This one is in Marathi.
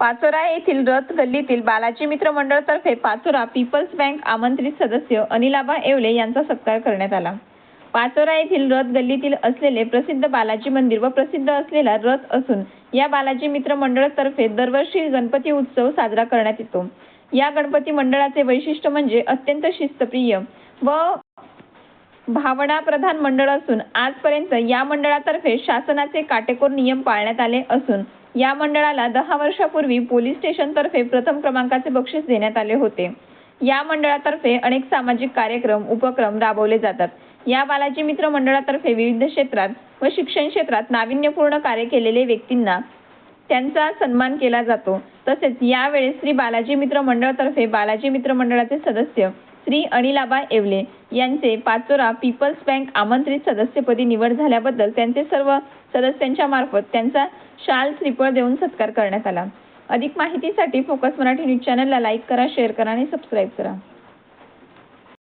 पाचोरा येथील रथ गल्लीतील बालाजी मित्र मंडळतर्फे पाचोरा पीपल्स बँक आमंत्रित सदस्य अनिलाबा येवले यांचा सत्कार करण्यात आला. पाचोरा येथील रथ गल्लीतील असलेले प्रसिद्ध बालाजी मंदिर व प्रसिद्ध असलेला रथ असून या बालाजी मित्र मंडळतर्फे दरवर्षी गणपती उत्सव साजरा करण्यात येतो. या गणपती मंडळाचे वैशिष्ट्य म्हणजे अत्यंत शिस्तप्रिय व भावनाप्रधान मंडळ असून आजपर्यंत या मंडळातर्फे शासनाचे काटेकोर नियम पाळण्यात आले असून या मंडळाला दहा वर्षापूर्वी पोलीस स्टेशनतर्फे प्रथम क्रमांकाचे बक्षीस देण्यात आले होते. या मंडळातर्फे अनेक सामाजिक कार्यक्रम उपक्रम राबवले जातात. या बालाजी मित्र मंडळातर्फे विविध क्षेत्रात व शिक्षण क्षेत्रात नाविन्यपूर्ण कार्य केलेले व्यक्तींना त्यांचा सन्मान केला जातो. तसेच यावेळेस श्री बालाजी मित्र मंडळतर्फे बालाजी मित्र मंडळाचे सदस्य श्री अनिलाबा येवले यांचे पाचोरा पीपल्स बँक आमंत्रित सदस्यपदी निवड झाल्याबद्दल त्यांचे सर्व सदस्यांच्या मार्फत त्यांचा शाल श्रीफळ देऊन सत्कार करण्यात आला. अधिक माहितीसाठी फोकस मराठी न्यूज चॅनलला लाईक करा शेअर करा आणि सबस्क्राईब करा.